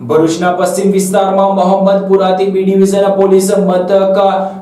ભરૂચના પશ્ચિમ વિસ્તારમાં મોહમ્મદપુરાથી બી ડિવિઝન પોલીસ મથક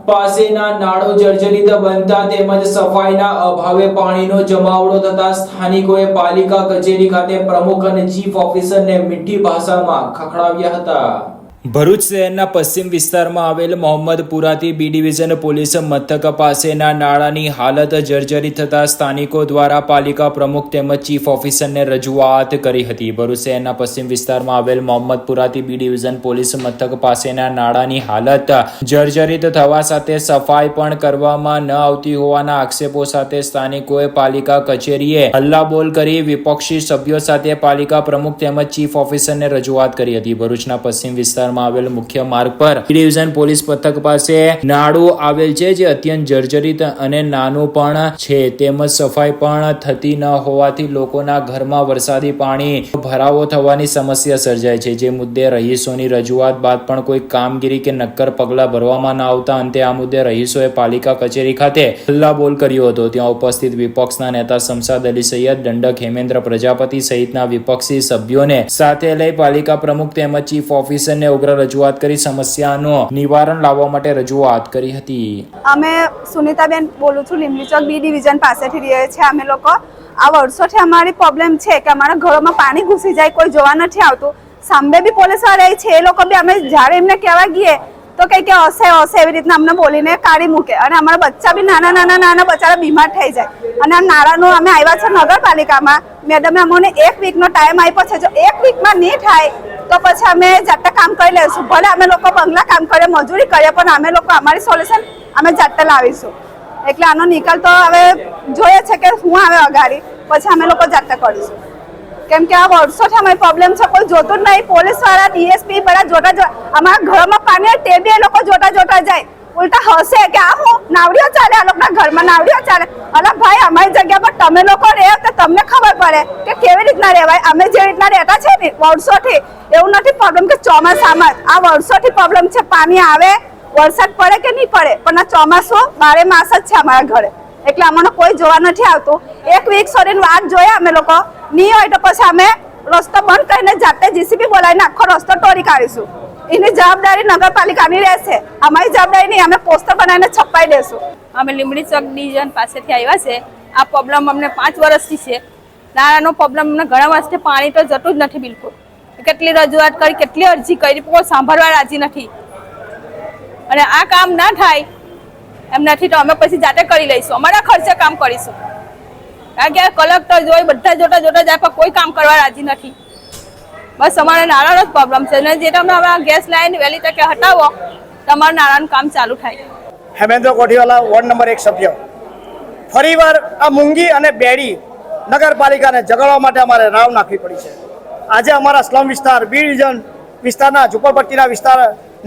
પાસેના નાળો જર્જરિત બનતા તેમજ સફાઈના અભાવે પાણીનો જમાવડો થતા સ્થાનિકોએ પાલિકા કચેરી ખાતે પ્રમુખ અને ચીફ ઓફિસરને મીઠી ભાષામાં ખખડાવ્યા હતા. ભરૂચ શહેરના પશ્ચિમ વિસ્તારમાં આવેલ મોહમ્મદપુરાથી બી ડિવિઝન પોલીસ મથક પાસેના નાળાની હાલત જર્જરી થતાં સ્થાનિકો દ્વારા પાલિકા પ્રમુખ તેમજ ચીફ ઓફિસરને રજૂઆત કરી હતી. ભરૂચ શહેરના પશ્ચિમ વિસ્તારમાં આવેલ મોહમ્મદપુરાથી બી ડિવિઝન પોલીસ મથક પાસેના નાળાની હાલત જર્જરિત થવા સાથે સફાઈ પણ કરવામાં ન આવતી હોવાના આક્ષેપો સાથે સ્થાનિકોએ પાલિકા કચેરીએ હલ્લાબોલ કરી વિપક્ષી સભ્યો સાથે પાલિકા પ્રમુખ તેમજ ચીફ ઓફિસરને રજૂઆત કરી હતી. ભરૂચના પશ્ચિમ વિસ્તારમાં આવેલ મુખ્ય માર્ગ પર. ડિવિઝન પોલીસ પથક પાસે નાળું આવેલ છે, જે અત્યંત જર્જરિત અને નાનું પણ છે. તેમજ સફાઈ પણ થતી ન હોવાથી લોકોના ઘરમાં વરસાદી પાણી ભરાવો થવાની સમસ્યા સર્જાય છે. જે મુદ્દે રહીશોની રજૂઆત બાદ પણ કોઈ કામગીરી કે નક્કર પગલાં ભરવામાં ન આવતા અંતે આ મુદ્દે રહીશોએ પાલિકા કચેરી ખાતે હલ્લાબોલ કર્યો હતો. ત્યાં ઉપસ્થિત વિપક્ષના નેતા શમશાદ અલી સૈયદ, દંડક હેમેન્દ્ર પ્રજાપતિ સહિતના વિપક્ષી સભ્યોને સાથે લઈ પાલિકા પ્રમુખ તેમજ ચીફ ઓફિસરને ઉગ્ર રજૂઆત કરી સમસ્યાનો નિવારણ લાવવા માટે રજૂઆત કરી હતી. અમે સુનિતાબેન બોલું છું લીમલી ચોક બી ડિવિઝન પાસેથી રહીએ છીએ. અમે લોકો આ વર્ષોથી અમારી પ્રોબ્લેમ છે કે અમારા ઘરોમાં પાણી ઘૂસી જાય, કોઈ જોવા નથી આવતું. સામે બી પોલીસવાળા છે, એ લોકો બી અમે જ્યારે એમને કહેવા ગઈએ તો કંઈ કે હશે હશે એવી રીતના અમને બોલીને કાઢી મૂકે. અને અમારા બચ્ચા બી નાના નાના નાના બચારા બીમાર થઈ જાય. અને આ નાળાનું અમે આવ્યા છે નગરપાલિકામાં. મેડમે અમને એક વીકનો ટાઈમ આપ્યો છે. જો એક વીકમાં નહીં થાય તો પછી અમે જાતે કામ કરી લઈશું. ભલે અમે લોકો બંગલા કામ કરીએ મજૂરી કરીએ, પણ અમે લોકો અમારી સોલ્યુશન અમે જાતે લાવીશું. એટલે આનો નિકાલ તો હવે જોઈએ છે કે હું આવે અગાડી. પછી અમે લોકો જાતે કરીશું. કેમ કે આ વર્ષોથી અમારી પ્રોબ્લેમ છે, કોઈ જોતું જ નહીં. પોલીસવાળા ડીએસપી બધા જોતા જો અમારા ઘરમાં પાણી તે એ લોકો જોતા જોતા જાય. ઉલટા હસે કે આ હું નાવડીઓ ચાલે, આ લોકોના ઘરમાં નાવડીઓ ચાલે. અલા ભાઈ, અમારી જગ્યા પર તમે લોકો રહે તો તમને ખબર પડે કે કેવી રીતના રહેવાય. અમે જે રીતના રહેતા છે ને, વર્ષોથી, એવું નથી પ્રોબ્લેમ કે ચોમાસામાં આ વર્ષોથી પ્રોબ્લેમ છે, પાણી આવે, વરસાદ પડે કે નહીં પડે. પણ આ ચોમાસું બારે માસ જ છે અમારા ઘરે. એટલે અમને કોઈ જોવા નથી આવતું. એક વીક સુધીની વાત જોઈએ અમે લોકો. નહીં હોય તો પછી અમે રસ્તો બંધ કરીને જાતે જીસીબી બોલાવીને આખો રસ્તો તોડી કાઢીશું. એની જવાબદારી નગરપાલિકાની રહેશે. અમારી જવાબદારી નહીં, અમે પોસ્ટર બનાવીને છપાઈ દેશું. અમે લીમડી ચોક ડિવિઝન પાસેથી આવ્યા છે. આ પ્રોબ્લેમ અમને પાંચ વર્ષથી છે. નાણાંનો પ્રોબ્લેમ અમને ઘણા વર્ષથી પાણી તો જતું જ નથી બિલકુલ. કેટલી રજૂઆત કરી, કેટલી અરજી કરી કોઈ સાંભળવા રાજી નથી. અને આ કામ ના થાય એમ નથી તો અમે પછી જાતે કરી લઈશું. અમારા ખર્ચે કામ કરીશું. કારણ કે કલેક્ટર જોઈ બધા જોતા જોતા જાય પણ કોઈ કામ કરવા રાજી નથી. બસ અમારે નાણાંનો જ પ્રોબ્લેમ છે. અને જે તમે હવે ગેસ લાઈન વહેલી તકે હટાવો, તમારું નાણાંનું કામ ચાલુ થાય. હેમેન્દ્ર કોઠીવાલા, વોર્ડ નંબર એક સભ્ય. ફરીવાર આ મૂંગી અને બેડી નગરપાલિકાને જગાડવા માટે અમારે રાવ નાખવી પડી છે. આજે અમારા સ્લમ વિસ્તાર બી ડિવિઝન વિસ્તારના ઝુંપડપટ્ટીના વિસ્તાર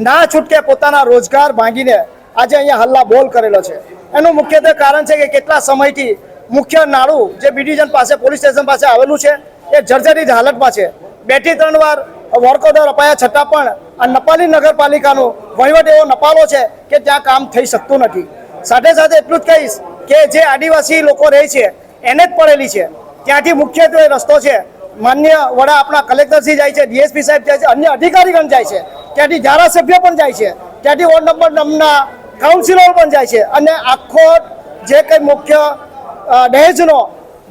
ના છૂટકે પોતાના રોજગાર ભાંગીને આજે અહીંયા હલ્લા બોલ કરેલો છે. એનું મુખ્યત્વે કારણ છે કે કેટલા સમયથી મુખ્ય નાળું જે બી ડિવિઝન પાસે, પોલીસ સ્ટેશન પાસે આવેલું છે, એ જર્જરિત હાલતમાં છે. બેથી ત્રણ વાર વર્કો દર અપાયા છતાં પણ આ નપાલી નગરપાલિકાનો વહીવટ એવો નપાલો છે કે ત્યાં કામ થઈ શકતું નથી. સાથે સાથે એટલું જ કહીશ કે જે આદિવાસી લોકો રહે છે, એને જ પડેલી છે. ત્યાંથી મુખ્યત્વે રસ્તો છે. માન્ય વડા આપણા કલેક્ટરશ્રી જાય છે, ડીએસપી સાહેબ જાય છે, અન્ય અધિકારીગણ જાય છે. ત્યાંથી ધારાસભ્ય પણ જાય છે. ત્યાંથી વોર્ડ નંબર નવના કાઉન્સિલર પણ જાય છે. અને આખો જે કંઈ મુખ્ય દહેજનો,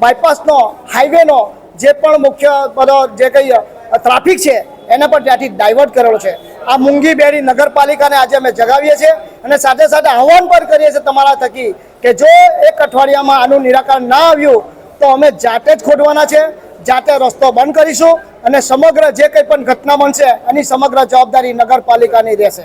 બાયપાસનો, હાઈવેનો જે પણ મુખ્ય બધો જે કંઈ ટ્રાફિક છે, એને પણ ત્યાંથી ડાયવર્ટ કરેલો છે. આ મૂંગી બેરી નગરપાલિકાને આજે અમે જગાવીએ છીએ અને સાથે સાથે આહવાન પણ કરીએ છીએ તમારા થકી કે જો એક અઠવાડિયામાં આનું નિરાકરણ ના આવ્યું, તો અમે જાતે જ ખોડવાના છે, જાતે રસ્તો બંધ કરીશું અને સમગ્ર જે કંઈ પણ ઘટના બનશે, એની સમગ્ર જવાબદારી નગરપાલિકાની રહેશે.